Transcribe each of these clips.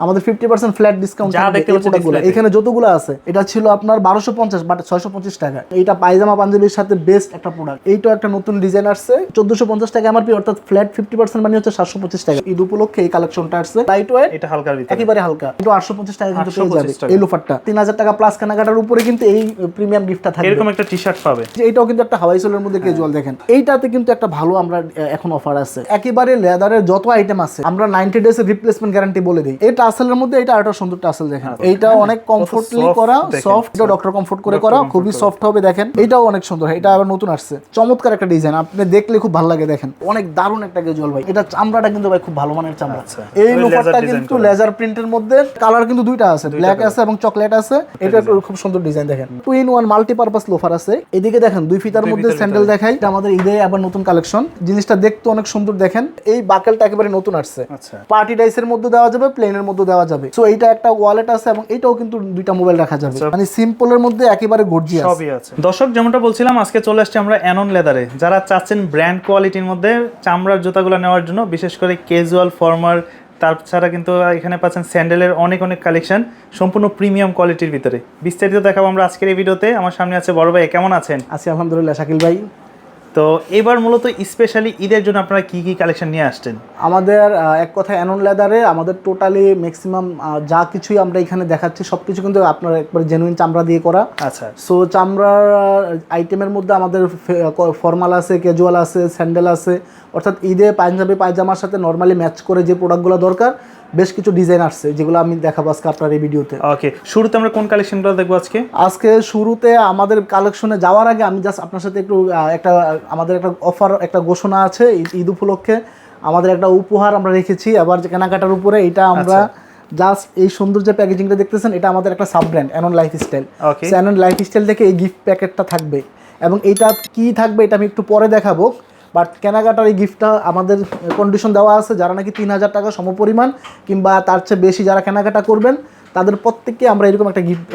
আমাদের fifty percent flat discount. এখানে যতগুলো আছে এটা ছিল আপনার বারোশো পঞ্চাশ বাট ছয়শো পঁচিশ টাকা। এটা পায়জামা পাঞ্জাবির সাথে বেস্ট একটা প্রোডাক্ট এইটা একটা নতুন ডিজাইন আসছে। চোদ্দশো পঞ্চাশ টাকা এমআরপি অর্থাৎ ফ্ল্যাট ফিফটি পার্সেন্ট মানে হচ্ছে সাতশো পঁচিশ টাকা। ঈদ উপলক্ষে এই কালেকশনটা আসছে। লাইট ওয়েট এটা হালকার একেবারে হালকা। কিন্তু আটশো পঞ্চাশ টাকা কিন্তু পেয়ে যাবে। এই লোফারটা তিন হাজার টাকা প্লাস কেনাকাটার উপরে কিন্তু এই প্রিমিয়াম গিফটটা থাকবে। এরকম একটা টি শার্ট পাবে। যে এটাও কিন্তু একটা হাওয়াই সোলের মধ্যে ক্যাজুয়াল দেখেন। এইটাতে কিন্তু একটা ভালো আমরা এখন অফার আছে। একেবারে লেদারের যত আইটেম আছে আমরা নাইনটি ডেজ এর রিপ্লেসমেন্ট গ্যারান্টি বলে দিই। এই টাসেলের মধ্যে এটা আরেকটা সুন্দর টাসেল দেখেন। এইটা অনেক কমফোর্টলি করা সফট এটা ডক্টর কমফোর্ট করে করা খুবই সফট হবে দেখেন। এটাও অনেক সুন্দর এটা আবার নতুন আসছে। চমৎকার একটা ডিজাইন আপনি দেখলে খুব ভালো লাগে দেখেন। অনেক দারুণ একটা ক্যাজুয়াল ভাই। এটা চামড়াটা কিন্তু ভাই খুব ভালো মানের চামড়া। আচ্ছা। এই লোফারটা কিন্তু লেজার প্রিন্টের মধ্যে কালার কিন্তু দুইটা আছে ব্ল্যাক আছে এবং চকলেট আছে। এটা খুব সুন্দর ডিজাইন দেখেন। Two in one multipurpose loafer আছে। এদিকে দেখেন দুই ফিতার মধ্যে স্যান্ডেল দেখাই। এটা আমাদের ঈদে আবার নতুন কালেকশন জিনিসটা দেখতে অনেক সুন্দর দেখেন। এই বাকেলটা একেবারে নতুন আসছে। আচ্ছা। পার্টি ডাইসের মধ্যে দেওয়া যাবে প্লেনের মধ্যে দেওয়া যাবে। সো এইটা একটা ওয়ালেট আছে এবং এটাও কিন্তু দুইটা মোবাইল রাখা যাবে। মানে সিম্পলের মধ্যে একেবারে গর্জিয়াস সবই আছে। দর্শক যেমনটা বলছিলাম আজকে চলে আসছে আমরা অ্যানন লেদারে যারা চাচ্ছেন ব্র্যান্ড কোয়ালিটির মধ্যে চামড়ার জুতাগুলো নেওয়ার জন্য বিশেষ করে ক্যাজুয়াল ফর্মার তাছাড়া কিন্তু এখানে পাচ্ছেন স্যান্ডেলের অনেক অনেক কালেকশন সম্পূর্ণ প্রিমিয়াম কোয়ালিটির ভিতরে। বিস্তারিত দেখাবো আমরা আজকের এই ভিডিওতে। আমার সামনে আছে বড় ভাই কেমন আছেন? আছি আলহামদুলিল্লাহ শাকিল ভাই। তো এবার মূলত স্পেশালি ঈদের জন্য আপনারা কি কি কালেকশন নিয়ে আসছেন? আমাদের এক কথা অ্যানন লেদারে আমাদের টোটালি ম্যাক্সিমাম যা কিছুই আমরা এখানে দেখাচ্ছি সব কিছু কিন্তু আপনার একবার জেনুইন চামড়া দিয়ে করা। আচ্ছা। সো চামড়ার আইটেমের মধ্যে আমাদের ফর্মাল আছে ক্যাজুয়াল আছে স্যান্ডেল আছে। অর্থাৎ ঈদে পাঞ্জাবি পায়জামার সাথে নর্মালি ম্যাচ করে যে প্রোডাক্টগুলো দরকার বেশ কিছু ডিজাইন আসছে যেগুলো আমি দেখাবো আজকে আপনার এই ভিডিওতে। ওকে শুরুতে আমরা কোন কালেকশনগুলো দেখব আজকে? আজকে শুরুতে আমাদের কালেকশনে যাওয়ার আগে আমি জাস্ট আপনার সাথে একটু একটা আমাদের একটা অফার একটা ঘোষণা আছে ঈদ- উপলক্ষে। আমাদের একটা উপহার আমরা রেখেছি আবার যে কেনাকাটার উপরে এটা আমরা জাস্ট এই সুন্দর যে প্যাকেজিংটা দেখতেছেন এটা আমাদের একটা সাব ব্র্যান্ড অ্যানন লাইফ স্টাইল ওকে অ্যানন লাইফ স্টাইল থেকে এই গিফট প্যাকেটটা থাকবে। এবং এইটা কি থাকবে এটা আমি একটু পরে দেখাবো। বাট কেনাকাটার এই গিফটটা আমাদের কন্ডিশন দেওয়া আছে যারা নাকি তিন হাজার টাকা সমপরিমাণ কিংবা তার চেয়ে বেশি যারা কেনাকাটা করবেন তাদের প্রত্যেককে আমরা এরকম একটা গিফট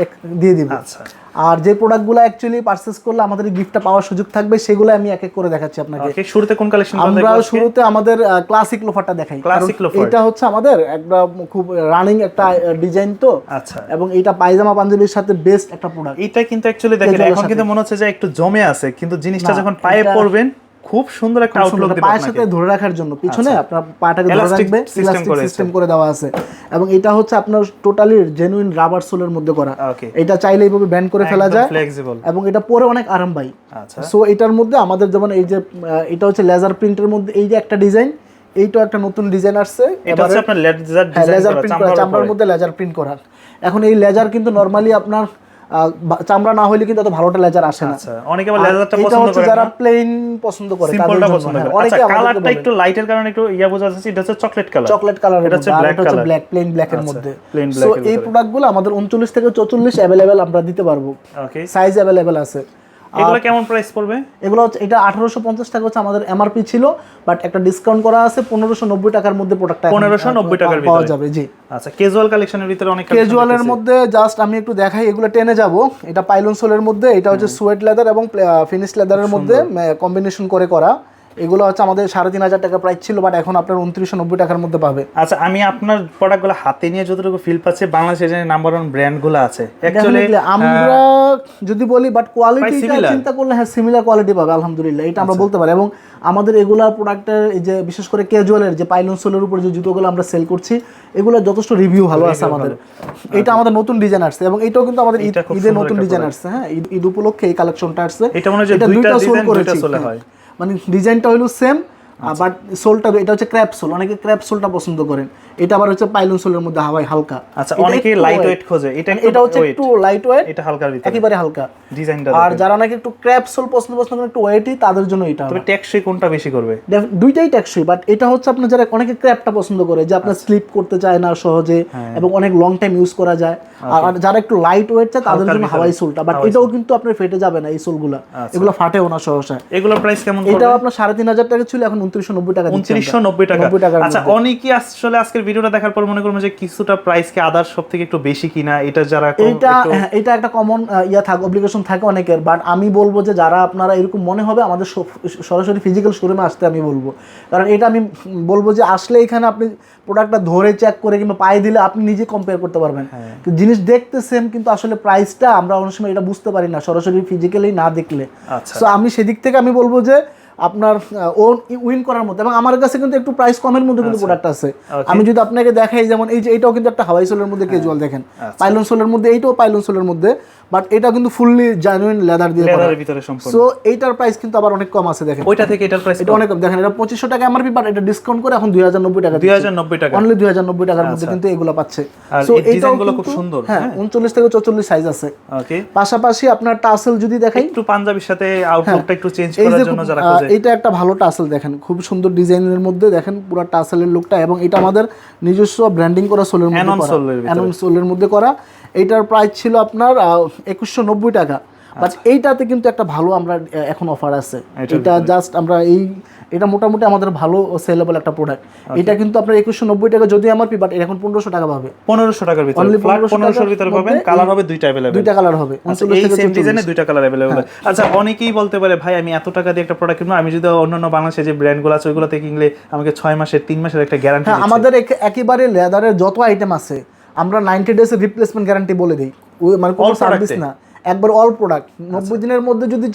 দিয়ে দিব। আচ্ছা। আর যে প্রোডাক্টগুলো অ্যাকচুয়ালি পারচেস করলে আমাদের গিফটটা পাওয়ার সুযোগ থাকবে সেগুলো আমি এক এক করে দেখাচ্ছি আপনাকে। শুরুতে কোন কালেকশন আমরা শুরুতে আমাদের ক্লাসিক লোফারটা দেখাই। কারণ loafer। এটা হচ্ছে আমাদের একটা খুব রানিং একটা ডিজাইন তো। আচ্ছা। এবং এটা পায়জামা পাঞ্জাবির সাথে বেস্ট একটা প্রোডাক্ট এটা কিন্তু অ্যাকচুয়ালি দেখেন এখন কিন্তু মনে হচ্ছে যে একটু জমে আছে কিন্তু জিনিসটা যখন পায়ে পড়বেন খুব সুন্দর একটা আউটলুক দিবে পায়ের সাথে ধরে রাখার জন্য। পিছনে আপনার পাটাকে ধরে রাখবে ইলাস্টিক সিস্টেম করে দেওয়া আছে। এবং এটা হচ্ছে আপনার টোটালি জেনুইন রাবার সোলের মধ্যে করা। এটা চাইলে এইভাবে ব্যান্ড করে ফেলা যায়। ফ্লেক্সিবল এবং এটা পরে অনেক আরামবাহী আচ্ছা। সো এটার মধ্যে আমাদের যেমন এই যে এটা হচ্ছে লেজার প্রিন্টের মধ্যে এই যে একটা ডিজাইন এইটাও একটা নতুন ডিজাইন আসছে। এটা হচ্ছে আপনার লেজার হ্যাঁ প্রিন্ট করা চামড়ার মধ্যে লেজার প্রিন্ট করা এখন এই লেজার কিন্তু নরমালি আপনার চামড়া না হলে কিন্তু এত ভালোটা লেজার আসে না। আচ্ছা অনেকে আবার লেজারটা পছন্দ করে যারা প্লেন পছন্দ করে সিম্পলটা পছন্দ করে। অনেকে আচ্ছা কালারটা একটু লাইটের কারণে একটু ইয়া বোঝা যাচ্ছে এটা হচ্ছে চকলেট কালার চকলেট কালার এটা হচ্ছে black colour black plain black এর আচ্ছা, মধ্যে। plain সো এই। প্রোডাক্টগুলো আমাদের উনচল্লিশ থেকে চৌচল্লিশ অ্যাভেলেবেল আমরা দিতে পারব। ওকে সাইজ অ্যাভেলেবেল আছে। এগুলো কেমন প্রাইস পড়বে? এগুলো হচ্ছে এটা আঠারোশো পঞ্চাশ টাকা হচ্ছে আমাদের এমআরপি ছিল বাট একটা ডিসকাউন্ট করা আছে পনেরোশো নব্বই টাকার মধ্যে প্রোডাক্টটা 1590 টাকার পাওয়া যাবে জি। আচ্ছা ক্যাজুয়াল কালেকশনের ভিতরে অনেক ক্যাজুয়ালের মধ্যে জাস্ট আমি একটু দেখাই এগুলো টেনে যাব। এটা পাইলন সোলের মধ্যে এটা হচ্ছে সুয়েট লেদার এবং ফিনিশ লেদারের মধ্যে কম্বিনেশন করে করা। এগুলো হচ্ছে আমাদের সাড়ে তিন হাজার টাকা প্রাইস ছিল বাট এখন আপনার উনত্রিশশো নব্বই টাকার মধ্যে পাবে। আচ্ছা আমি আপনার প্রোডাক্টগুলো হাতে নিয়ে যতটুকু ফিল পাচ্ছি বাংলাদেশের যে নাম্বার ওয়ান ব্র্যান্ডগুলো আছে অ্যাকচুয়ালি আমরা যদি বলি বাট কোয়ালিটি আচ্ছা। চিন্তা করলে হ্যাঁ সিমিলার কোয়ালিটি পাবে আলহামদুলিল্লাহ এটা আমরা বলতে পারি। এবং আমাদের এগুলা প্রোডাক্টের এই যে বিশেষ করে ক্যাজুয়ালের যে পাইলন সোলের উপর যে জুতোগুলো আমরা সেল করছি এগুলো যথেষ্ট রিভিউ ভালো আছে আমাদের। এটা আমাদের নতুন ডিজাইন আসছে এবং এটাও কিন্তু আমাদের ঈদের নতুন ডিজাইন আসছে হ্যাঁ ঈদ- উপলক্ষে এই কালেকশনটা আসছে। এটা মনে হয় দুইটা সোলে হয়। মানে ডিজাইনটা হলো সেম বাট সোলটা এটা হচ্ছে ক্র্যাপ সোল অনেকে ক্র্যাপ সোলটা পছন্দ করেন। এটা আবার হচ্ছে পাইলন সোলের মধ্যে হাওয়াই হালকা। আচ্ছা এটা একটু লাইট ওয়েট খোঁজে। এটা এটা হচ্ছে একটু লাইট ওয়েট এটা হালকার ভিতরে। একেবারে হালকা। ডিজাইনটা আর যারা নাকি একটু ক্র্যাপ সোল পছন্দ পছন্দ করেন একটু ওয়েটি তাদের জন্য এটা তবে টেকসই কোনটা বেশি করবে? দুইটাই টেকসই বাট এটা হচ্ছে আপনার যারা অনেকে ক্র্যাপটা পছন্দ করে যে আপনার আচ্ছা। স্লিপ করতে চায় না সহজে হ্যাঁ। এবং অনেক লং টাইম ইউজ করা যায়। আর আর যারা একটু লাইট ওয়েট চায় তাদের জন্য। হাওয়াই সোলটা বাট এটাও কিন্তু আপনার ফেটে যাবে না এই সোলগুলা। আচ্ছা। এগুলো ফাটেও না সহসা। এগুলো প্রাইস কেমন এটাও পড়বে? আপনার সাড়ে তিন হাজার টাকা ছিল এখন উনত্রিশশো নব্বই টাকা। উনত্রিশশো নব্বই টাকা। আচ্ছা অনেকেই আসলে আজকের ভিডিওটা দেখার পর মনে করব যে কিছুটা প্রাইস কি আদার সব থেকে একটু বেশি কিনা এটা যারা একটু- হ্যাঁ, এটা একটা কমন ইয়া থাকে অব্লিগেশন থাকে অনেকের বাট আমি বলব যে যারা আপনারা এরকম মনে হবে আমাদের সরাসরি ফিজিক্যাল শোরুমে আসতে আমি বলব। কারণ এটা আমি বলব যে আসলে এখানে আপনি প্রোডাক্টটা ধরে চেক করে কিংবা পায়ে দিলে আপনি নিজে কম্পেয়ার করতে পারবেন। হ্যাঁ। জিনিস দেখতে সেম কিন্তু আসলে প্রাইসটা আমরা অনেক সময় এটা বুঝতে পারি না সরাসরি ফিজিক্যালি না দেখলে। আচ্ছা। সো আমি সেদিক থেকে আমি বলব যে আপনার ওন উইন করার মতো এবং আমার কাছে কিন্তু একটু প্রাইস কমের মধ্যে কিন্তু প্রোডাক্ট আছে। আমি যদি আপনাকে দেখাই যেমন এই যে এটাও কিন্তু একটা হাওয়াই সোলের মধ্যে ক্যাজুয়াল দেখেন। আচ্ছা। পাইলন সোলের মধ্যে এইটাও পাইলন সোলের মধ্যে বাট এটা কিন্তু ফুললি জেনুইন লেদার দিয়ে লেদারের ভিতরে সম্পূর্ণ। সো এইটার প্রাইস কিন্তু আবার অনেক কম আছে দেখেন। ওইটা থেকে এটার প্রাইস এটা অনেক কম। দেখেন এটা পঁচিশশো টাকা এমআরপি বাট এটা ডিসকাউন্ট করে এখন দুই হাজার নব্বই টাকা দুই হাজার নব্বই টাকা। অনলি দুই হাজার নব্বই টাকার মধ্যে কিন্তু এগুলো পাচ্ছে। So এই ডিজাইনগুলো খুব সুন্দর, হ্যাঁ হ্যাঁ। উনচল্লিশ থেকে চৌচল্লিশ সাইজ আছে। ওকে পাশাপাশি আপনার টাসেল যদি দেখাই একটু পাঞ্জাবির সাথে আউটলুকটা একটু চেঞ্জ হ্যাঁ। করার জন্য যারা খোঁজে এইটা একটা ভালো টাসেল দেখেন খুব সুন্দর ডিজাইনের মধ্যে দেখেন পুরো টাসেলের লুকটা এবং এটা আমাদের নিজস্ব ব্র্যান্ডিং করা সোলের মধ্যে অ্যানন সোলের মধ্যে করা। এটার প্রাইস ছিল আপনার একুশশো নব্বই টাকা। বাট এইটাতে কিন্তু একটা ভালো আমরা এখন অফার আছে। এটা জাস্ট আমরা এই এটা মোটামুটি আমাদের ভালো সেলেবল একটা প্রোডাক্ট এটা কিন্তু আপনার একুশশো নব্বই টাকা যদি আমার বাট এখন পনেরোশো টাকা পাবে। পনেরোশো টাকার ভিতরে। Only ফ্ল্যাট 1500 পনেরোশোর ভিতরে পাবেন কালার হবে দুইটা অ্যাভেলেবেল দুইটা কালার হবে আচ্ছা, 39 এই সেম ডিজাইনে দুইটা কালার অ্যাভেলেবল আচ্ছা অনেকেই বলতে পারে ভাই আমি এত টাকা দিয়ে একটা প্রোডাক্ট কিনবো আমি যদি অন্যান্য বাংলাদেশে যে ব্র্যান্ডগুলো আছে ওইগুলোতে কিনলে আমাকে ছয় মাসের তিন মাসের একটা গ্যারান্টি আমাদের একে- একেবারে লেদারের যত আইটেম আছে আমরা নাইনটি ডেজ রিপ্লেসমেন্ট গ্যারান্টি বলে দিই। মানে কোনো সার্ভিস না। একবার অল প্রোডাক্ট নব্বই দিনের মধ্যে যদি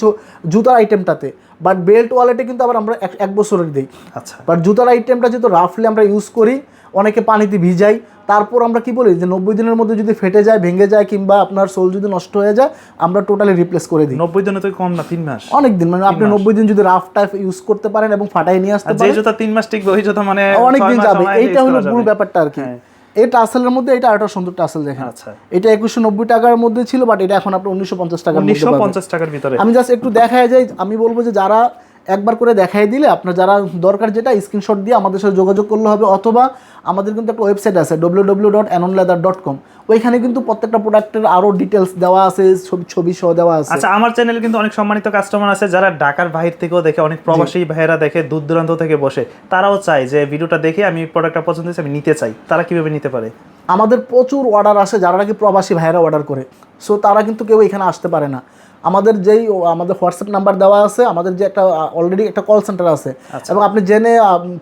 জুতার আইটেমটাতে বাট বেল্ট ওয়ালেটে কিন্তু আবার আমরা এক- বছরের দিই। আচ্ছা। বাট জুতার আইটেমটা যেহেতু রাফলি আমরা ইউজ করি অনেকে পানিতে ভিজাই তারপর আমরা কি বলি যে নব্বই দিনের মধ্যে যদি ফেটে যায় ভেঙে যায় কিংবা আপনার সোল যদি নষ্ট হয়ে যায় আমরা টোটালি রিপ্লেস করে দিই। নব্বই দিনে তো কম না তিন মাস। অনেক দিন মানে আপনি নব্বই দিন যদি রাফ টাইপ ইউজ করতে পারেন এবং ফাটাই নিয়ে আসতে আর যে পারেন জুতা তিন মাস টিকবে ওই জুতা মানে অনেক দিন যাবে। এইটা হলো পুরো ব্যাপারটা আর কি। হ্যাঁ। এই টাসেলের মধ্যে এটা আরেকটা সুন্দর টাসেল দেখেন। আচ্ছা। এটা একুশশো নব্বই টাকার মধ্যে ছিল বাট এটা এখন আপনার উনিশশো পঞ্চাশ টাকা মধ্যে উনিশশো। পঞ্চাশ টাকার ভিতরে। আমি জাস্ট একটু দেখায় যাই আমি বলব যে যারা একবার করে দেখাই দিলে আপনার যারা দরকার যেটা স্ক্রিনশট দিয়ে আমাদের সাথে যোগাযোগ করলে হবে অথবা আমাদের কিন্তু একটা ওয়েবসাইট আছে W W dot leather dot com ওইখানে কিন্তু প্রত্যেকটা প্রোডাক্টের আরও ডিটেলস দেওয়া আছে ছবি ছবি সহ দেওয়া আছে। আচ্ছা আমার চ্যানেলে কিন্তু অনেক সম্মানিত কাস্টমার আছে যারা ঢাকার বাহির থেকেও দেখে অনেক প্রবাসী ভাইয়েরা দেখে দূর দূরান্ত থেকে বসে। তারাও চায় যে ভিডিওটা দেখে আমি প্রোডাক্টটা পছন্দ হয়েছে আমি নিতে চাই। তারা কীভাবে নিতে পারে? আমাদের প্রচুর অর্ডার আসে যারা নাকি প্রবাসী ভাইয়েরা অর্ডার করে। সো তারা কিন্তু কেউ এখানে আসতে পারে না। আমাদের যেই আমাদের হোয়াটসঅ্যাপ নাম্বার দেওয়া আছে আমাদের যে একটা অলরেডি একটা কল সেন্টার আছে। এবং আপনি জেনে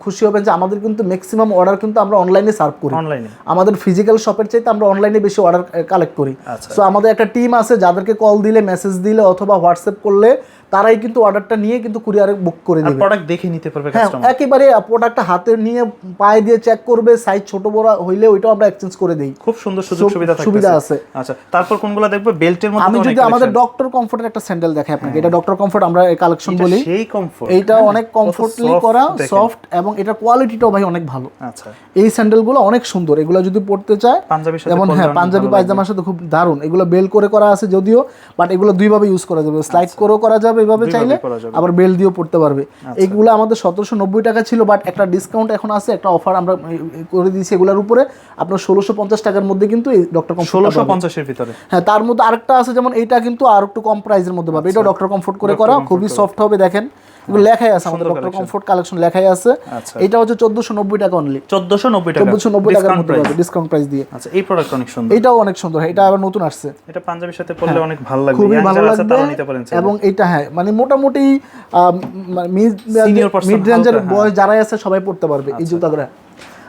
খুশি হবেন যে আমাদের কিন্তু ম্যাক্সিমাম অর্ডার কিন্তু আমরা অনলাইনে সার্ভ করি। অনলাইনে আমাদের ফিজিক্যাল শপের চাইতে আমরা অনলাইনে বেশি অর্ডার কালেক্ট করি আচ্ছা। সো আমাদের একটা টিম আছে যাদেরকে কল দিলে মেসেজ দিলে অথবা হোয়াটসঅ্যাপ করলে তারাই কিন্তু অর্ডারটা নিয়ে কিন্তু কুরিয়ারে বুক করে দিবে। প্রোডাক্ট দেখে নিতে পারবে হ্যাঁ একেবারে প্রোডাক্টটা হাতে নিয়ে পায়ে দিয়ে চেক করবে সাইজ ছোট বড় হইলে ওইটাও আমরা এক্সচেঞ্জ করে দিই। খুব সুন্দর সুযোগ সুবিধা সুবিধা আছে। আচ্ছা তারপর কোনগুলো দেখব? বেল্টের মধ্যে আমি যদি আমাদের ডক্টর কমফোর্টের একটা স্যান্ডেল দেখাই আপনাকে। এটা ডক্টর কমফোর্ট আমরা কালেকশন বলি। সেই কমফোর্ট এইটা অনেক কমফোর্টলি করা। সফট এবং এটার কোয়ালিটিটাও ভাই অনেক ভালো। আচ্ছা। এই স্যান্ডেলগুলো অনেক সুন্দর। এগুলো যদি পড়তে চায় পাঞ্জাবির সাথে যেমন হ্যাঁ পাঞ্জাবি পায়জামার সাথে খুব দারুণ। এগুলো বেল করে করা আছে যদিও বাট এগুলো দুইভাবে ইউজ করা যাবে। স্লাইড করেও করা যাবে এভাবে চাইলে আবার বেল দিয়েও পড়তে পারবে। এইগুলো আমাদের সতেরোশো নব্বই টাকা ছিল বাট একটা ডিসকাউন্ট এখন আছে একটা অফার আমরা করে দিয়েছি এগুলোর উপরে। আপনার ষোলোশো পঞ্চাশ টাকার মধ্যে কিন্তু এই ডক্টর কম ষোলোশো পঞ্চাশের ভিতরে। হ্যাঁ তার মধ্যে আরেকটা আছে যেমন এটা কিন্তু আর একটু কম প্রাইসের মধ্যে পাবে। এটা ডক্টর কমফোর্ট করে করা খুবই সফট হবে দেখেন। লেখাই আছে আমাদের ডক্টর কমফোর্ট কালেকশন লেখাই আছে আচ্ছা। এটা হচ্ছে চোদ্দশো নব্বই টাকা অনলি টাকা টাকার মধ্যে। পাবে ডিসকাউন্ট প্রাইস দিয়ে আচ্ছা এই প্রোডাক্ট অনেক সুন্দর এটাও অনেক সুন্দর এটা আবার নতুন আসছে এটা পাঞ্জাবির সাথে পরলে অনেক ভালো লাগবে খুবই ভালো লাগবে। এবং এটা হ্যাঁ মানে মোটামুটি মিড রেঞ্জের হালকা, হ্যাঁ। বয়স যারাই আছে সবাই পড়তে পারবে আচ্ছা। এই জুতাগুলো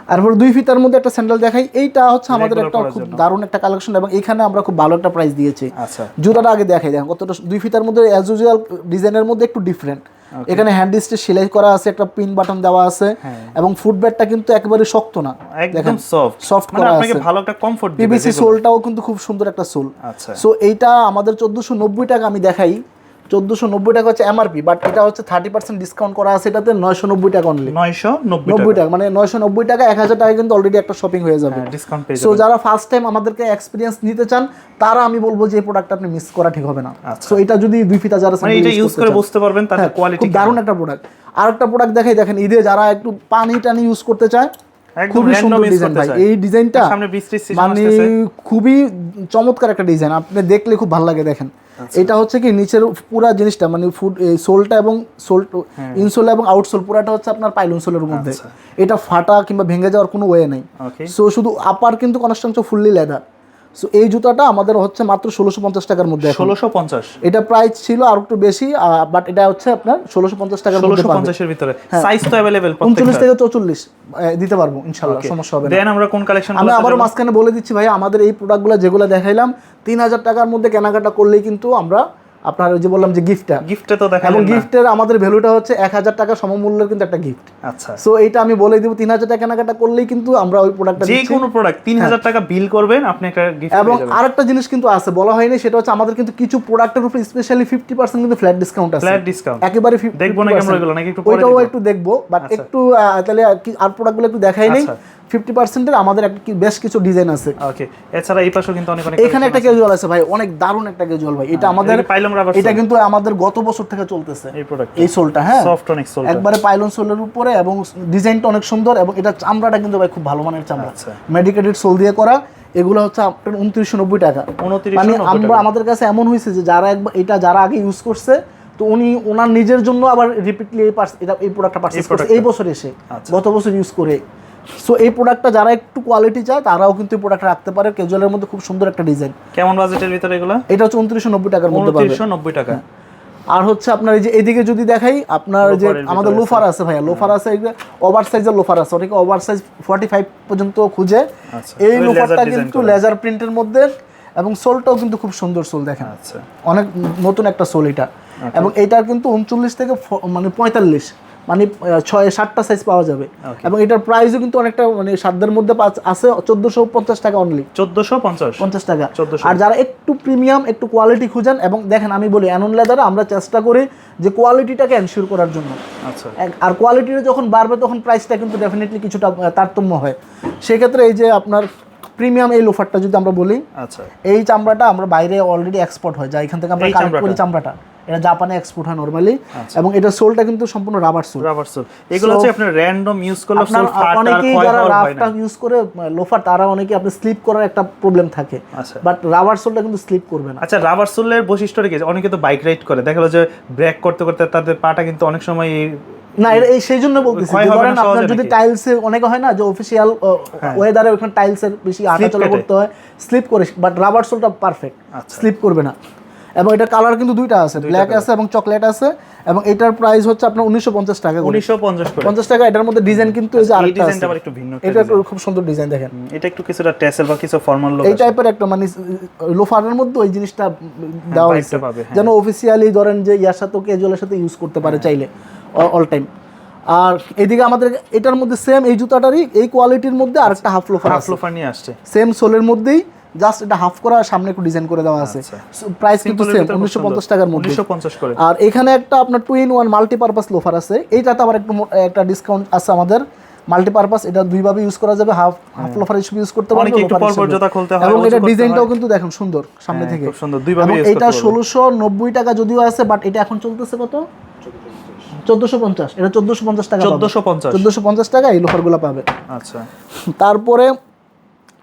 তারপর দুই ফিতার মধ্যে একটা স্যান্ডেল দেখাই। এইটা হচ্ছে আমাদের একটা খুব দারুণ একটা কালেকশন এবং এখানে আমরা খুব ভালো একটা প্রাইস দিয়েছি। আচ্ছা। জুতাটা আগে দেখাই দেখেন কতটা দুই ফিতার মধ্যে অ্যাজ ইউজুয়াল ডিজাইনের মধ্যে একটু ডিফারেন্ট এখানে হ্যান্ড স্টিচ সেলাই করা আছে একটা পিন বাটন দেওয়া আছে হ্যাঁ। এবং ফুটব্যাটটা কিন্তু একেবারে শক্ত না। একদম সফট soft মানে করা আপনাকে আছে। ভালো একটা কমফোর্ট দিবে পিবিসি সোলটাও কিন্তু খুব সুন্দর একটা সোল আচ্ছা। সো এইটা আমাদের চোদ্দোশো নব্বই টাকা আমি দেখাই। চোদ্দোশো নব্বই টাকা হচ্ছে এমআরপি বাট এটা হচ্ছে থার্টি পার্সেন্ট ডিসকাউন্ট করা আছে এটাতে নয়শো নব্বই টাকা অনলি নয়শো নব্বই টাকা। মানে নয়শো নব্বই টাকা এক হাজার টাকা কিন্তু অলরেডি একটা শপিং হয়ে যাবে। ডিসকাউন্ট পেয়ে সো যারা ফার্স্ট টাইম আমাদেরকে এক্সপিরিয়েন্স নিতে চান তারা আমি বলব যে এই প্রোডাক্টটা আপনি মিস করা ঠিক হবে না। আচ্ছা। সো এটা যদি দুই ফিতা যারা মানে এটা ইউজ করে বুঝতে পারবেন তার হ্যাঁ, কোয়ালিটি খুব দারুণ একটা প্রোডাক্ট আর একটা প্রোডাক্ট দেখাই দেখেন ঈদে যারা একটু পানি টানি ইউজ করতে চায় খুবই সুন্দর ডিজাইন ভাই। এই ডিজাইনটা মানে খুবই চমৎকার একটা ডিজাইন আপনি দেখলে খুব ভালো লাগে দেখেন। এটা হচ্ছে কি নিচের পুরা জিনিসটা মানে ফুড সোলটা এবং সোল ইনসোল এবং আউটসোল পুরাটা হচ্ছে আপনার পাইলন সোলের মধ্যে। এটা ফাটা কিংবা ভেঙে যাওয়ার কোনো ওয়ে নেই। সো শুধু আপার কিন্তু কনস্ট্রাকশন ফুললি লেদার সো এই জুতাটা আমাদের হচ্ছে মাত্র ষোলোশো পঞ্চাশ টাকার মধ্যে। ষোলোশো পঞ্চাশ। এটা প্রাইস ছিল আর একটু বেশি বাট এটা হচ্ছে আপনার ষোলোশো পঞ্চাশ টাকার মধ্যে ষোলোশো পঞ্চাশের ভিতরে। হ্যাঁ। সাইজ তো অ্যাভেলেবেল উনচল্লিশ থেকে চৌচল্লিশ দিতে পারব ইনশাল্লাহ সমস্যা হবে দেন আমরা কোন কালেকশন আমি আবারও মাঝখানে বলে দিচ্ছি ভাই আমাদের এই প্রোডাক্টগুলো যেগুলো দেখাইলাম তিন হাজার টাকার মধ্যে কেনাকাটা করলেই কিন্তু আমরা আপনার ওই যে বললাম যে গিফটটা গিফটে তো দেখা এবং গিফটের আমাদের ভ্যালুটা হচ্ছে এক হাজার টাকা সমমূল্যের কিন্তু একটা গিফট আচ্ছা। সো এইটা আমি বলে দিব তিন হাজার টাকা কেনাকাটা করলেই কিন্তু আমরা ওই প্রোডাক্টটা যে কোনো প্রোডাক্ট তিন হাজার টাকা বিল করবেন আপনি একটা গিফট এবং আরেকটা জিনিস কিন্তু আছে বলা হয়নি সেটা হচ্ছে আমাদের কিন্তু কিছু প্রোডাক্টের উপর স্পেশালি ফিফটি পার্সেন্ট কিন্তু ফ্ল্যাট ডিসকাউন্ট আছে। ফ্ল্যাট ডিসকাউন্ট একেবারে 50% দেখব নাকি আমরা ওইগুলো নাকি একটু ওইটাও? একটু দেখব বাট একটু আহ, তাহলে আর প্রোডাক্টগুলো একটু দেখাই নেই। আচ্ছা। ফিফটি পার্সেন্টের আমাদের একটা বেশ কিছু ডিজাইন আছে। ওকে এছাড়া এই পাশেও কিন্তু অনেক অনেক এখানে একটা ক্যাজুয়াল আছে। ভাই অনেক দারুণ একটা ক্যাজুয়াল ভাই। এটা আমাদের পাইলাম রাবার এটা কিন্তু আমাদের গত বছর থেকে চলতেছে। এই প্রোডাক্ট এই সোলটা হ্যাঁ? সফট অনেক সোল একবারে পাইলন সোলের উপরে এবং ডিজাইনটা অনেক সুন্দর এবং এটা চামড়াটা কিন্তু ভাই খুব ভালো মানের চামড়া। আচ্ছা। মেডিকেটেড সোল দিয়ে করা। এগুলো হচ্ছে আপনার উনত্রিশশো নব্বই টাকা। মানে আমরা আমাদের কাছে এমন হয়েছে যে যারা একবার এটা যারা আগে ইউজ করছে তো উনি ওনার নিজের জন্য আবার রিপিটলি এই পার্স- এটা এই প্রোডাক্টটা করছে। এই বছর এসে আচ্ছা। গত বছর ইউজ করে। সো এই প্রোডাক্টটা যারা একটু কোয়ালিটি চায় তারাও কিন্তু এই প্রোডাক্ট রাখতে পারে। ক্যাজুয়ালের মধ্যে খুব সুন্দর একটা ডিজাইন কেমন বাজেটের ভিতরে এগুলো? এটা হচ্ছে উনত্রিশশো নব্বই টাকার মধ্যে উনত্রিশশো নব্বই টাকা। আর হচ্ছে আপনার এই যে এদিকে যদি দেখাই আপনার যে আমাদের লোফার আছে ভাইয়া। লোফার আছে ওভার সাইজের লোফার আছে। অনেকে ওভার সাইজ ফর্টি ফাইভ পর্যন্ত খুঁজে। আচ্ছা, এই লোফারটা কিন্তু লেজার প্রিন্টের মধ্যে এবং সোলটাও কিন্তু খুব সুন্দর সোল দেখেন। আচ্ছা। অনেক নতুন একটা সোল এটা। এবং এটার কিন্তু উনচল্লিশ থেকে মানে পঁয়তাল্লিশ। মানে ছয় সাতটা সাইজ পাওয়া যাবে। এবং এটার প্রাইসও কিন্তু অনেকটা মানে সাধ্যের মধ্যে আছে চোদ্দোশো পঞ্চাশ টাকা অনলি চোদ্দশো পঞ্চাশ। পঞ্চাশ টাকা। 1400 আর যারা একটু প্রিমিয়াম একটু কোয়ালিটি খুঁজেন এবং দেখেন আমি বলি অ্যানন লেদারে আমরা চেষ্টা করি যে কোয়ালিটিটাকে এনশিওর করার জন্য। আচ্ছা। আর কোয়ালিটিটা যখন বাড়বে তখন প্রাইসটা কিন্তু ডেফিনেটলি কিছুটা তারতম্য হয়। সেক্ষেত্রে এই যে আপনার প্রিমিয়াম এই লোফারটা যদি আমরা বলি আচ্ছা। এই চামড়াটা আমরা বাইরে অলরেডি এক্সপোর্ট হয়। যা এখান থেকে আমরা কালেক্ট করি চামড়াটা। এটা জাপানে এক্সপোর্ট হয় নরমালি এবং এটা সোলটা কিন্তু সম্পূর্ণ রাবার সোল রাবার সোল এগুলো হচ্ছে আপনার র্যান্ডম ইউজ করলে সোল ফাটা অনেকেই যারা নাই। ইউজ করে লোফার তারা অনেকে আপনি স্লিপ করার একটা প্রবলেম থাকে। আচ্ছা। বাট রাবার সোলটা কিন্তু স্লিপ করবে না। আচ্ছা রাবার সোলের বৈশিষ্ট্যটা কি? অনেকে তো বাইক রাইড করে। দেখা গেলো যে ব্রেক করতে করতে তাদের পাটা কিন্তু অনেক সময় না এটা এই সেই জন্য বলতেছি ধরেন আপনার যদি? টাইলসে অনেকে হয় না যে অফিসিয়াল ওয়েদারে ওখানে টাইলসের বেশি হাঁটাচলা চলা করতে হয় স্লিপ করে বাট রাবার সোলটা পারফেক্ট আচ্ছা। স্লিপ করবে না। এবং এটার কালার কিন্তু দুইটা আছে ব্ল্যাক আছে এবং চকলেট আছে এবং এটার প্রাইস হচ্ছে আপনার উনিশশো পঞ্চাশ টাকা উনিশশো পঞ্চাশ টাকা এটার মধ্যে ডিজাইন কিন্তু এই যে এই আরেকটা ডিজাইনটা আবার একটু ভিন্ন এটা খুব সুন্দর ডিজাইন দেখেন। এটা একটু কিছুটা টেসেল বা কিছু ফর্মাল লোক এই টাইপের একটা মানে লোফারের মধ্যে ওই জিনিসটা দেওয়া হয়েছে। হ্যাঁ। যেন অফিসিয়ালি ধরেন যে ইয়ার সাথে ক্যাজুয়ালের সাথে ইউজ করতে পারে চাইলে অল টাইম আর এদিকে আমাদের এটার মধ্যে সেম এই জুতাটারই এই কোয়ালিটির মধ্যে আরেকটা হাফ লোফার হাফ লোফার নিয়ে আসছে। সেম সোলের মধ্যেই জাস্ট এটা হাফ করা সামনে একটু ডিজাইন করে দেওয়া আছে। আচ্ছা। প্রাইস কিন্তু Simple এর সেম উনিশশো পঞ্চাশ টাকার মধ্যে। 1950 করে। আর এখানে একটা আপনার two in one multipurpose loafer আছে। এইটাতে আবার একটু একটা ডিসকাউন্ট আছে আমাদের। মাল্টিপারপাস এটা দুইভাবে ইউজ করা যাবে। হাফ হাফ লোফার হিসেবে ইউজ করতে পারবে অনেকে একটু লোফার পর পর জুতা খুলতে হয়, এবং এটা ডিজাইনটাও কিন্তু দেখেন সুন্দর সামনে হ্যাঁ, থেকে। খুব সুন্দর। দুইভাবে ইউজ এটা করতে পারবে। ষোলোশো নব্বই টাকা যদিও আছে বাট এটা এখন চলতেছে কত? চোদ্দশো পঞ্চাশ। এটা চোদ্দশো পঞ্চাশ টাকা চোদ্দশো পঞ্চাশ। চোদ্দশো পঞ্চাশ টাকা এই লোফারগুলো পাবে। আচ্ছা। তারপরে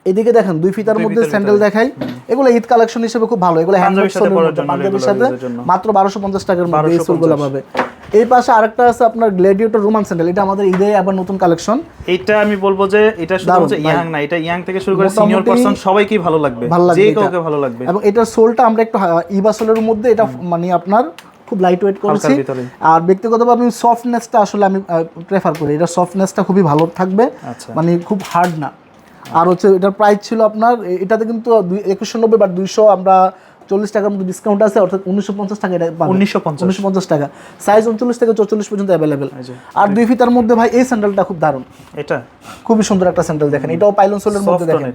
এদিকে দেখেন দুই ফিতার মধ্যে স্যান্ডেল দেখাই। এগুলো ঈদ কালেকশন হিসেবে খুব ভালো। এগুলো হ্যান্ডমেড পাঞ্জাবির সাথে। মাত্র বারোশো পঞ্চাশ টাকার মধ্যে এই 1250 সোলগুলো পাবে। এই পাশে আরেকটা আছে আপনার গ্ল্যাডিয়েটর রোমান স্যান্ডেল এটা আমাদের ঈদে আবার নতুন কালেকশন এইটা আমি বলব যে এটা শুধু হচ্ছে ইয়াং না এটা ইয়াং থেকে শুরু করে সিনিয়র পারসন সবাইকেই ভালো লাগবে। ভালো লাগবে যে কাউকে ভালো লাগবে। এবং এটার সোলটা আমরা একটু ইবা সোলের মধ্যে এটা মানে আপনার খুব লাইট ওয়েট করেছি। আর ব্যক্তিগতভাবে আমি সফটনেসটা আসলে আমি প্রেফার করি। এটা সফটনেসটা খুবই ভালো থাকবে। আচ্ছা। মানে খুব হার্ড না। আর হচ্ছে এটার প্রাইস ছিল আপনার এটাতে কিন্তু একুশশো নব্বই বা দুইশো আমরা চল্লিশ টাকার মতো ডিসকাউন্ট আছে অর্থাৎ উনিশশো পঞ্চাশ টাকা এটা উনিশশো পঞ্চাশ। উনিশশো পঞ্চাশ টাকা। সাইজ উনচল্লিশ থেকে চৌচল্লিশ পর্যন্ত অ্যাভেলেবেল আর দুই ফিতার মধ্যে ভাই এই স্যান্ডেলটা খুব দারুণ। এটা? খুবই সুন্দর একটা স্যান্ডেল দেখেন। এটাও পাইলন সোলের মধ্যে দেখেন।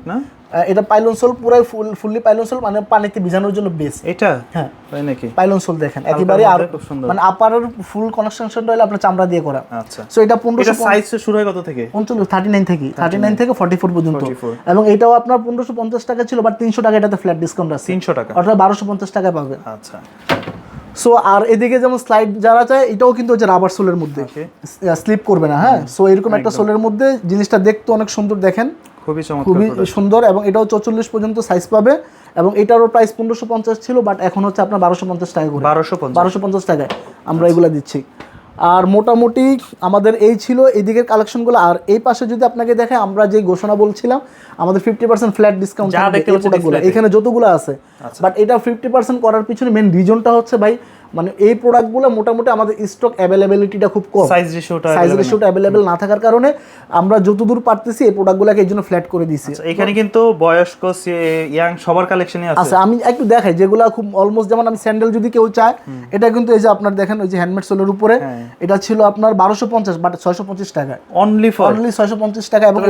এটা পাইলন সোল পুরাই ফুল ফুললি পাইলন সোল মানে পানিতে ভিজানোর জন্য বেস্ট এটা? হ্যাঁ। তাই নাকি? পাইলন সোল দেখেন একেবারে আর। মানে আপারের ফুল কনস্ট্রাকশনটা হলো আপনার চামড়া দিয়ে করা। আচ্ছা। সো এটা পনেরোশো এটা সাইজ শুরু হয় কত থেকে? উনচল্লিশ থার্টি নাইন থেকে থার্টি নাইন থেকে ফর্টি ফোর পর্যন্ত এবং এটাও আপনার পনেরোশো পঞ্চাশ টাকা ছিল বাট তিনশো টাকা এটাতে ফ্ল্যাট ডিসকাউন্ট আছে। তিনশো টাকা। অর্থাৎ বারোশো পঞ্চাশ টাকায় পাবে আচ্ছা। সো আর এদিকে যেমন স্লাইড যারা চায় এটাও কিন্তু হচ্ছে রাবার সোলের মধ্যে। স্লিপ করবে না হ্যাঁ? সো এরকম একটা সোলের মধ্যে জিনিসটা দেখতে অনেক সুন্দর দেখেন। খুবই খুবই সুন্দর এবং এটাও চৌচল্লিশ পর্যন্ত সাইজ পাবে এবং এটারও প্রাইস পনেরোশো পঞ্চাশ ছিল বাট এখন হচ্ছে আপনার বারোশো পঞ্চাশ টাকা করে। বারোশো বারোশো পঞ্চাশ টাকায় আমরা এগুলা দিচ্ছি। আর মোটামুটি আমাদের এই ছিল এই দিকের কালেকশনগুলো আর এই পাশে যদি আপনাকে দেখে আমরা যে ঘোষণা বলছিলাম আমাদের ফিফটি পার্সেন্ট ফ্ল্যাট ডিসকাউন্ট। এখানে যতগুলো আছে বাট এটা ফিফটি পার্সেন্ট করার পিছনে মেন রিজনটা হচ্ছে ভাই মানে এই প্রোডাক্টগুলো মোটামুটি আমাদের স্টক অ্যাভেলেবিলিটিটা খুব কম। সাইজ রেশিওটা সাইজ রেশিওটা অ্যাভেলেবেল না থাকার কারণে আমরা যতদূর পারতেছি এই প্রোডাক্টগুলোকে এই জন্য ফ্ল্যাট করে দিছি এখানে কিন্তু বয়স্ক ইয়াং সবার কালেকশনই আছে। আচ্ছা আমি একটু দেখাই যেগুলো খুব অলমোস্ট যেমন আমি স্যান্ডেল যদি কেউ চায় এটা কিন্তু এই যে আপনার দেখেন ওই যে হ্যান্ডমেড সোলের উপরে হ্যাঁ। এটা ছিল আপনার বারোশো পঞ্চাশ বাট ছয়শো পঁচিশ টাকা অনলি ফর অনলি ছয়শো পঞ্চাশ টাকা এবং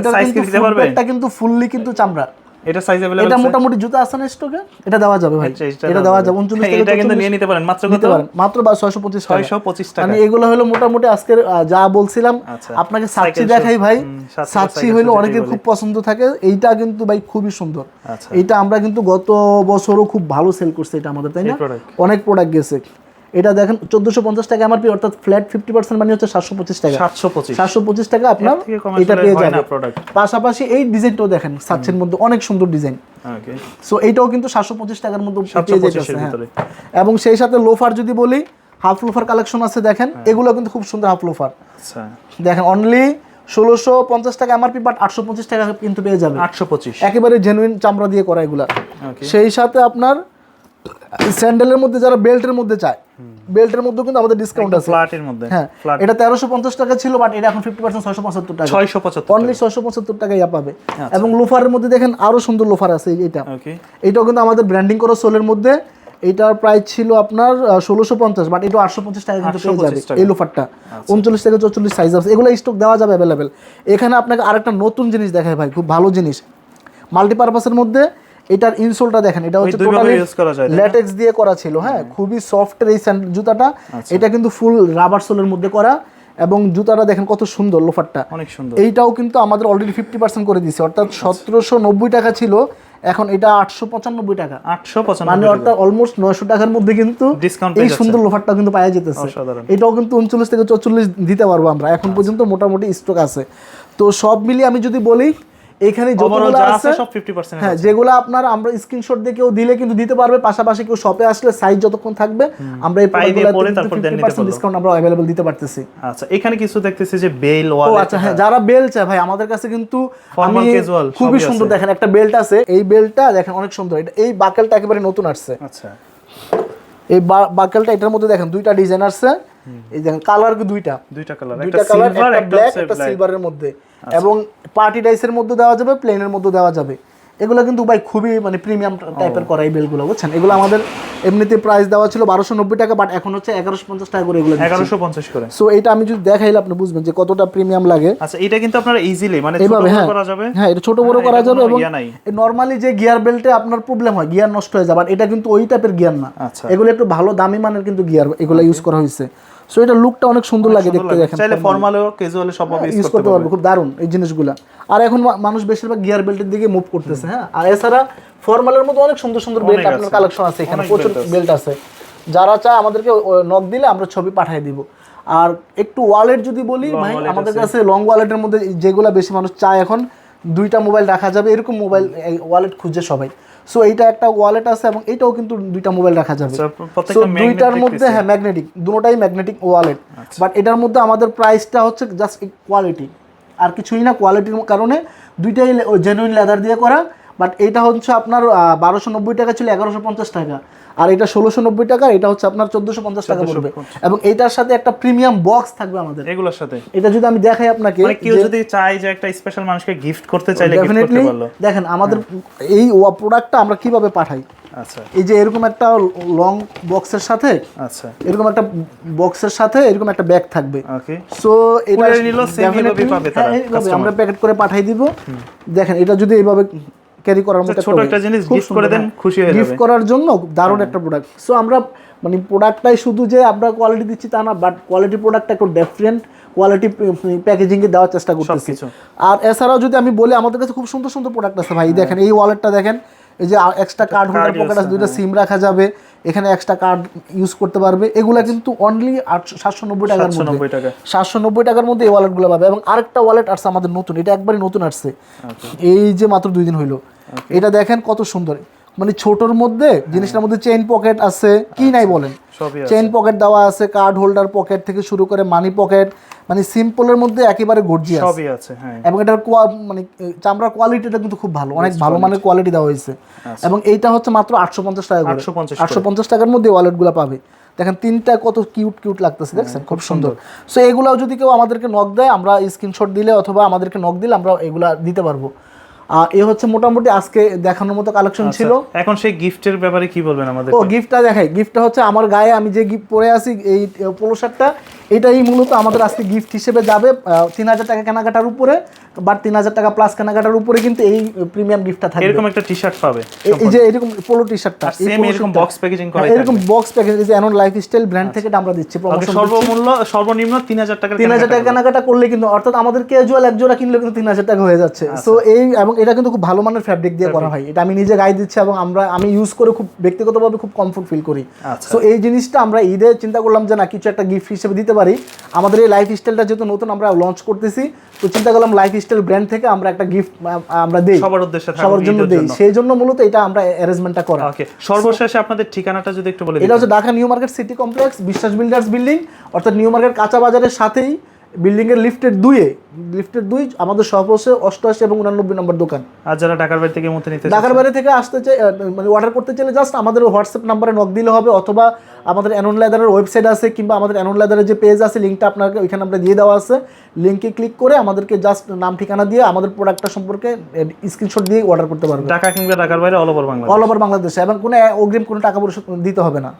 এটা কিন্তু ফুললি কিন্তু চামড়া এটা সাইজ এটা अवेलेबल মোটামুটি জুতা আছে না স্টকে এটা দেওয়া যাবে ভাই আচ্ছা, এটা দেওয়া যাবে উনচল্লিশ থেকে এটা কিন্তু 44 নিয়ে নিতে পারেন মাত্র কত নিতে পারেন মাত্র বা ছয়শো পঁচিশ টাকা 625 টাকা মানে এগুলো হলো মোটামুটি আজকের আহ, যা বলছিলাম আচ্ছা। আপনাকে সাচ্চি Cycle দেখাই shop, ভাই হুম, সাচ্চি বা সাচ্চি cycle হইলো shop অনেকের যেটাই খুব পছন্দ থাকে এইটা কিন্তু ভাই খুবই সুন্দর আচ্ছা এইটা আমরা কিন্তু গত বছরও খুব ভালো সেল করছে এটা আমাদের তাই না এই product। অনেক প্রোডাক্ট গেছে এটা দেখেন চোদ্দশো পঞ্চাশ টাকা এমআরপি অর্থাৎ ফ্ল্যাট ফিফটি পার্সেন্ট মানে হচ্ছে সাতশো পঁচিশ টাকা। 725 সাতশো পঁচিশ টাকা আপনার এটা পেয়ে যাবে পাশাপাশি এই ডিজাইনটাও দেখেন সাচ্ছের মধ্যে অনেক সুন্দর ডিজাইন। সো এইটাও কিন্তু সাতশো পঁচিশ টাকার মধ্যে পেয়ে 725 যাচ্ছে এর হ্যাঁ। এবং সেই সাথে লোফার যদি বলি হাফ লোফার কালেকশন আছে দেখেন হ্যাঁ। এগুলো কিন্তু খুব সুন্দর হাফ লোফার আচ্ছা। দেখেন অনলি ষোলোশো পঞ্চাশ টাকা এমআরপি বাট আটশো পঁচিশ টাকা কিন্তু পেয়ে যাবে 825 একেবারে জেনুইন চামড়া দিয়ে করা এগুলা। সেই সাথে আপনার স্যান্ডেলের মধ্যে যারা বেল্টের মধ্যে চায় বেল্টের মধ্যে কিন্তু আমাদের ডিসকাউন্ট আছে। ফ্ল্যাটের মধ্যে হ্যাঁ এটা তেরোশো পঞ্চাশ টাকা ছিল বাট এটা এখন ফিফটি পার্সেন্ট ছয়শো পঁচাত্তর টাকা। 675 অনলি ছয়শো পঁচাত্তর টাকা ইয়া পাবে। আচ্ছা। এবং লোফারের মধ্যে দেখেন আরও সুন্দর লোফার আছে এই- এইটা। ওকে এটাও কিন্তু আমাদের ব্র্যান্ডিং করা সোলের মধ্যে। এটার প্রাইস ছিল আপনার ষোলোশো পঞ্চাশ বাট এটা আটশো পঞ্চাশ টাকা কিন্তু পেয়ে যাবে এই লোফারটা উনচল্লিশ থেকে চৌচল্লিশ সাইজ আছে। এগুলো স্টক দেওয়া যাবে অ্যাভেলেবেল এখানে আপনাকে আরেকটা নতুন জিনিস দেখায় ভাই খুব ভালো জিনিস। মাল্টিপারপাসের মধ্যে এটার ইনসোলটা দেখেন এটা হচ্ছে টোটালি use করা যায়, ল্যাটেক্স দিয়ে করা ছিল হ্যাঁ খুবই সফট এই জুতাটা আচ্ছা। এটা কিন্তু ফুল রাবার সোলের মধ্যে করা এবং জুতাটা দেখেন কত সুন্দর লোফারটা অনেক সুন্দর। এইটাও কিন্তু আমাদের অলরেডি ফিফটি পার্সেন্ট করে দিয়েছে অর্থাৎ সতেরোশো নব্বই টাকা ছিল এখন এটা আটশো পঁচানব্বই টাকা। 895 মানে অর্থাৎ অলমোস্ট নয়শো টাকার মধ্যে কিন্তু এই সুন্দর লোফারটা কিন্তু পাওয়া যেতেছে। এটাও কিন্তু উনচল্লিশ থেকে চল্লিশ দিতে পারব আমরা এখন পর্যন্ত মোটামুটি স্টক আছে। তো সব মিলিয়ে আমি যদি বলি এখানে যতগুলো আছে আছে সব 50% হ্যাঁ যেগুলো আপনার আমরা স্ক্রিনশট দিয়ে কেউ দিলে কিন্তু দিতে পারবে পাশাপাশি কেউ শপে আসলে সাইজ যতক্ষণ থাকবে আমরা এই দিয়ে পরে তারপর then নিতে পারল। ডিসকাউন্ট আমরা অ্যাভেলেবল দিতে পারতেছি। আচ্ছা এখানে কিছু দেখতেছি যে বেল ওয়ালেট আচ্ছা হ্যাঁ যারা বেল্ট চায় ভাই আমাদের কাছে কিন্তু আমি খুবই সুন্দর দেখেন একটা বেল্ট আছে এই বেল্টটা দেখেন অনেক সুন্দর এটা এই বাকেলটা একেবারে নতুন আসছে। আচ্ছা। এই বাকেলটা এটার মধ্যে দেখেন দুইটা ডিজাইন আসছে। এই দেখেন কালার দুইটা। দুইটা কালার একটা সিলভার একটা ব্ল্যাক একটা সিলভারের মধ্যে। এবং পার্টি ডাইসের মধ্যে দেওয়া যাবে প্লেনের মধ্যে দেওয়া যাবে। এগুলো কিন্তু ভাই খুবই মানে প্রিমিয়াম টাইপের করা এই বেলগুলো বুঝছেন? এগুলো আমাদের এমনিতে প্রাইস দেওয়া ছিল বারোশো নব্বই টাকা বাট এখন হচ্ছে এগারোশো পঞ্চাশ টাকা করে এগুলো এগারোশো পঞ্চাশ করে। সো এটা আমি যদি দেখাইলে আপনি বুঝবেন যে কতটা প্রিমিয়াম লাগে। আচ্ছা এটা কিন্তু আপনার ইজিলি মানে ছোট এইভাবে বড় হ্যাঁ। করা যাবে? হ্যাঁ এটা ছোট বড় হ্যাঁ, করা যাবে এবং। নর্মালি যে গিয়ার বেল্টে আপনার প্রবলেম হয় গিয়ার নষ্ট হয়ে যায় বাট এটা কিন্তু ওই টাইপের গিয়ার না। আচ্ছা। এগুলো একটু ভালো দামি মানের কিন্তু গিয়ার এগুলো ইউজ করা হয়েছে। সো এটা লুকটা অনেক সুন্দর লাগে দেখতে দেখেন চাইলে ফর্মালও ক্যাজুয়ালে সব ইউজ ইউজ করতে পারবে খুব দারুণ এই জিনিসগুলা। আর এখন মানুষ বেশিরভাগ গিয়ার বেল্টের দিকে মুভ করতেছে হ্যাঁ? আর এছাড়া ফর্মালের মধ্যে অনেক সুন্দর সুন্দর বেল্ট আপনার কালেকশন আছে এখানে প্রচুর বেল্ট আছে। যারা চায় আমাদেরকে নক দিলে আমরা ছবি পাঠিয়ে দিব। আর একটু ওয়ালেট যদি বলি ভাই আমাদের কাছে লং ওয়ালেটের মধ্যে যেগুলা বেশি মানুষ চায় এখন দুইটা মোবাইল রাখা যাবে এরকম মোবাইল ওয়ালেট খুঁজে সবাই। সো এইটা একটা ওয়ালেট আছে এবং এটাও কিন্তু দুইটা মোবাইল রাখা যাবে। সো দুইটার মধ্যে হ্যাঁ ম্যাগনেটিক দুটোটাই ম্যাগনেটিক ওয়ালেট বাট এটার মধ্যে আমাদের প্রাইসটা হচ্ছে জাস্ট কোয়ালিটি আর কিছুই না কোয়ালিটির কারণে দুইটাই জেনুইন লেদার দিয়ে করা। বাট এটা হচ্ছে আপনার বারোশো নব্বই টাকা ছিল এগারোশো পঞ্চাশ টাকা। আর এটা ষোলোশো নব্বই টাকা এটা হচ্ছে আপনার চোদ্দোশো পঞ্চাশ টাকা পড়বে। এবং এইটার সাথে একটা প্রিমিয়াম বক্স থাকবে আমাদের। এগুলোর সাথে। এটা যদি আমি দেখাই আপনাকে মানে কেউ যদি চায় যে একটা স্পেশাল মানুষকে গিফট করতে চাইলে ডেফিনেটলি দেখেন আমাদের এই প্রোডাক্টটা আমরা কীভাবে পাঠাই? আচ্ছা। এই যে এরকম একটা লং বক্সের সাথে আচ্ছা। এরকম একটা বক্সের সাথে এরকম একটা ব্যাগ থাকবে। ওকে সো এটা পাবে তারা, হ্যাঁ। আমরা প্যাকেট করে পাঠিয়ে দিব। দেখেন এটা যদি এইভাবে ক্যারি করার মতো ছোট একটা জিনিস গিফট করে দেন, খুশি হয়ে গিফট করার জন্য দারুণ একটা প্রোডাক্ট সো আমরা মানে প্রোডাক্টটাই শুধু যে আমরা কোয়ালিটি দিচ্ছি তা না বাট কোয়ালিটি প্রোডাক্টটা একটু ডিফারেন্ট কোয়ালিটি প্যাকেজিং এ দেওয়ার চেষ্টা করতেছি। আর এছাড়াও যদি আমি বলি আমাদের কাছে খুব সুন্দর সুন্দর প্রোডাক্ট আছে ভাই। দেখেন এই ওয়ালেটটা দেখেন। এই যে এক্সট্রা কার্ড হোল্ডার পকেট আছে দুইটা সিম রাখা যাবে এখানে এক্সট্রা কার্ড ইউজ করতে পারবে। এগুলো কিন্তু অনলি আটশো সাতশো নব্বই টাকার মধ্যে। টাকা। সাতশো নব্বই টাকার মধ্যে এই ওয়ালেটগুলো পাবে এবং আরেকটা ওয়ালেট আসছে আমাদের নতুন। এটা একবারই নতুন আসছে। এই যে মাত্র দুই দিন হইল। এটা দেখেন কত সুন্দর। মানে ছোটর মধ্যে জিনিসটার মধ্যে চেইন পকেট আছে কি নাই বলেন? চেইন পকেট দেওয়া আছে কার্ড হোল্ডার পকেট থেকে শুরু করে মানি পকেট মানে সিম্পলের মধ্যে একেবারে গর্জিয়াস সবই আছে হ্যাঁ। এবং এটার মানে চামড়ার কোয়ালিটিটা কিন্তু খুব ভালো অনেক ভালো মানের কোয়ালিটি দেওয়া হয়েছে। এবং এইটা হচ্ছে মাত্র আটশো পঞ্চাশ টাকা করে। 850 আটশো পঞ্চাশ টাকার মধ্যে ওয়ালেটগুলো পাবে। দেখেন তিনটা কত কিউট কিউট লাগতেছে দেখছেন? খুব সুন্দর। সো এগুলাও যদি কেউ আমাদেরকে নক দেয় আমরা স্ক্রিনশট দিলে অথবা আমাদেরকে নক দিলে আমরা এগুলা দিতে পারব। এ হচ্ছে মোটামুটি আজকে দেখানোর মতো কালেকশন ছিল। এখন সেই গিফটের ব্যাপারে কি বলবেন আমাদের? ও গিফটটা দেখাই। গিফটটা হচ্ছে আমার গায়ে আমি যে গিফট পরে আছি এই পোলো শার্টটা এটাই মূলত আমাদের আজকে গিফট হিসেবে যাবে তিন হাজার টাকা কেনাকাটার উপরে। বাট তিন হাজার টাকা প্লাস কেনাকাটার উপরে কিন্তু এই প্রিমিয়াম গিফটটা থাকবে। এরকম একটা টি শার্ট পাবে এই- এই যে এরকম পোলো টি শার্টটা এই সেম এরকম বক্স প্যাকেজিং করা হ্যাঁ, এরকম বক্স প্যাকেজ যে এনন লাইফস্টাইল ব্র্যান্ড থেকে এটা আমরা দিচ্ছি প্রমোশন সর্বমূল্য সর্বনিম্ন তিন হাজার টাকা তিন হাজার টাকা কেনাকাটা করলে কিন্তু অর্থাৎ আমাদের ক্যাজুয়াল এক জোড়া কিনলে কিন্তু তিন হাজার টাকা হয়ে যাচ্ছে। আচ্ছা। সো এই এবং এটা কিন্তু খুব ভালো মানের ফ্যাব্রিক দিয়ে করা হয়। এটা আমি নিজে গায়ে দিচ্ছি এবং আমরা আমি ইউজ করে খুব ব্যক্তিগতভাবে খুব কমফোর্ট ফিল করি। আচ্ছা। সো এই জিনিসটা আমরা ঈদে চিন্তা করলাম যে না কিছু একটা গিফট হিসেবে দিতে পারি। আমাদের এই লাইফ স্টাইলটা যেহেতু নতুন আমরা লঞ্চ করতেছি। তো চিন্তা করলাম লাইফ স্টাইল ব্র্যান্ড থেকে আমরা একটা গিফট আমরা দেই। সবার উদ্দেশ্যে সবার জন্য দেই। সেই জন্য মূলত এটা আমরা অ্যারেঞ্জমেন্টটা করা। ওকে সর্বশেষে আপনাদের ঠিকানাটা যদি একটু বলে এটা হচ্ছে Dhaka new market city complex Biswas builders building অর্থাৎ নিউ মার্কেট কাঁচা বাজারের সাথেই বিল্ডিং এর লিফটের দুইয়ে। লিফটের দুই আমাদের শপ হচ্ছে অষ্টআশি এবং উনানব্বই নম্বর দোকান। আর যারা ঢাকার বাড়ি থেকে মধ্যে নিতে ঢাকার বাইরে থেকে আসতে চাই মানে অর্ডার করতে চাইলে জাস্ট আমাদের হোয়াটসঅ্যাপ নাম্বারে নক দিলে হবে অথবা আমাদের অ্যানন লেদারের ওয়েবসাইট আছে কিংবা আমাদের অ্যানন লেদারের যে পেজ আছে লিঙ্কটা আপনাকে ওইখানে আমরা দিয়ে দেওয়া আছে। লিঙ্কে ক্লিক করে আমাদেরকে জাস্ট নাম ঠিকানা দিয়ে আমাদের প্রোডাক্টটা সম্পর্কে স্ক্রিনশট দিয়ে অর্ডার করতে পারবে। ঢাকা কিংবা ঢাকার বাইরে all over Bangla all over বাংলাদেশে এবং কোনো অগ্রিম কোনো টাকা পরিশোধ দিতে হবে না।